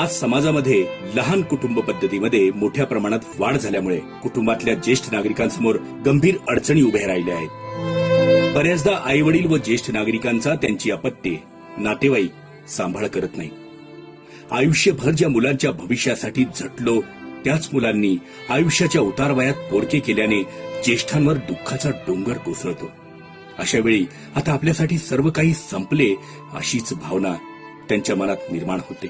आज समाजामध्ये लहान कुटुंब पद्धतीमध्ये मोठ्या प्रमाणात वाढ झाल्यामुळे कुटुंबातल्या ज्येष्ठ नागरिकांसमोर गंभीर अडचणी उभ्या राहिल्या आहेत. बऱ्याचदा आई वडील व ज्येष्ठ नागरिकांचा त्यांची अपत्ये नातेवाईक सांभाळ करत नाही आयुष्यभर ज्या मुलांच्या भविष्यासाठी झटलो त्याच मुलांनी आयुष्याच्या उतारवयात पोरके केल्याने ज्येष्ठांवर दुःखाचा डोंगर कोसळतो. अशा वेळी आता आपल्यासाठी सर्व काही संपले अशीच भावना त्यांच्या मनात निर्माण होते.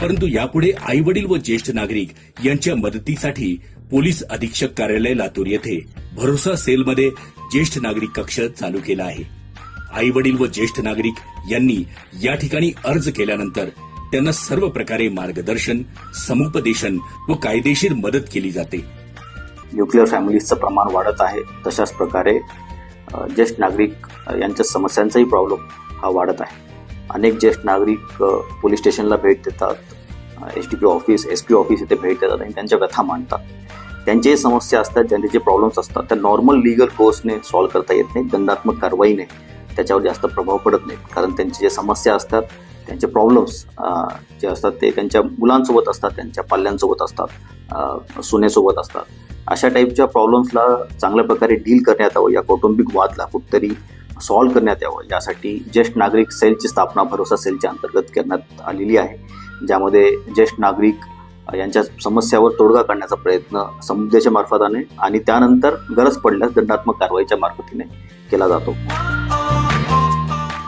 परंतु यापुढे आई वडील व ज्येष्ठ नागरिक यांच्या मदतीसाठी पोलीस अधीक्षक कार्यालय लातूर येथे भरोसा सेलमध्ये ज्येष्ठ नागरिक कक्ष चालू केला आहे. आई वडील व ज्येष्ठ नागरिक यांनी या ठिकाणी अर्ज केल्यानंतर त्यांना सर्व प्रकारे मार्गदर्शन समुपदेशन व कायदेशीर मदत केली जाते. न्यूक्लिअर फॅमिलीजचं प्रमाण वाढत आहे. तशाच प्रकारे ज्येष्ठ नागरिक यांच्या समस्यांचाही प्रॉब्लेम हा वाढत आहे. अनेक ज्येष्ठ नागरिक पोलीस स्टेशनला भेट देतात. S D P office S P office इथे भेट देतात आणि त्यांच्या व्यथा मांडतात. त्यांच्याही समस्या असतात ज्यांचे जे प्रॉब्लेम्स असतात त्या नॉर्मल लिगल कोर्सने सॉल्व्ह करता येत नाही दंडात्मक कारवाईने त्याच्यावर जास्त प्रभाव पडत नाही कारण त्यांचे जे समस्या असतात त्यांचे प्रॉब्लेम्स जे असतात ते त्यांच्या मुलांसोबत असतात त्यांच्या पाल्यांसोबत असतात सुनेसोबत असतात. अशा टाईपच्या प्रॉब्लेम्सला चांगल्या प्रकारे डील करण्यात यावं. या कौटुंबिक वादला कुठतरी सॉल्व्ह करण्यात यावं. यासाठी ज्येष्ठ नागरिक सेलची स्थापना भरोसा सेलच्या अंतर्गत करण्यात आलेली आहे. ज्यामध्ये ज्येष्ठ नागरिक यांच्या समस्यावर तोडगा काढण्याचा प्रयत्न समुद्याच्या मार्फताने आणि त्यानंतर गरज पडल्यास दंडात्मक कारवाईच्या मार्फतीने केला जातो.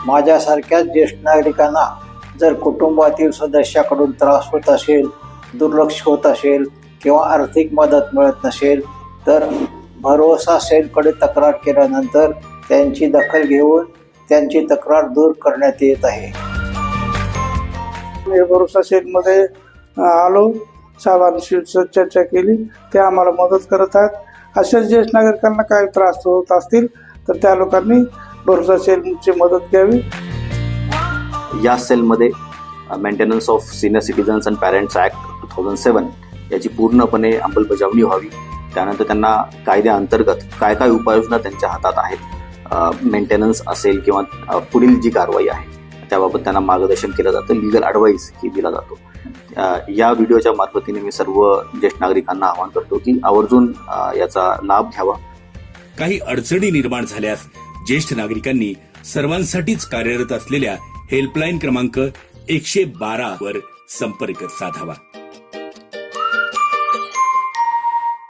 माझ्यासारख्या ज्येष्ठ नागरिकांना जर कुटुंबातील सदस्याकडून त्रास होत असेल दुर्लक्ष होत असेल किंवा आर्थिक मदत मिळत नसेल तर भरोसा सेलकडे तक्रार केल्यानंतर त्यांची दखल घेऊन त्यांची तक्रार दूर करण्यात येत आहे. मी भरोसा शेखमध्ये अ, आलो साहेबांशी चर्चा केली ते आम्हाला मदत करत आहेत. अशाच ज्येष्ठ नागरिकांना काही त्रास होत असतील तर त्या लोकांनी भरोसा सेलची मदत घ्यावी. या सेलमध्ये maintenance of senior citizens and parents act two thousand seven याची पूर्णपणे अंमलबजावणी व्हावी. त्यानंतर त्यांना कायद्याअंतर्गत काय काय उपाययोजना त्यांच्या हातात आहेत मेंटेनन्स असेल किंवा पुढील जी कारवाई आहे त्याबाबत त्यांना मार्गदर्शन केलं जातं. लिगल ॲडवाईस ही दिला जातो. या व्हिडिओच्या मार्फतीने मी सर्व ज्येष्ठ नागरिकांना आवाहन करतो की आवर्जून याचा लाभ घ्यावा. काही अडचणी निर्माण झाल्यास ज्येष्ठ नागरिकांनी सर्वांसाठीच कार्यरत असलेल्या हेल्पलाईन क्रमांक एकशे बारा वर संपर्क साधावा.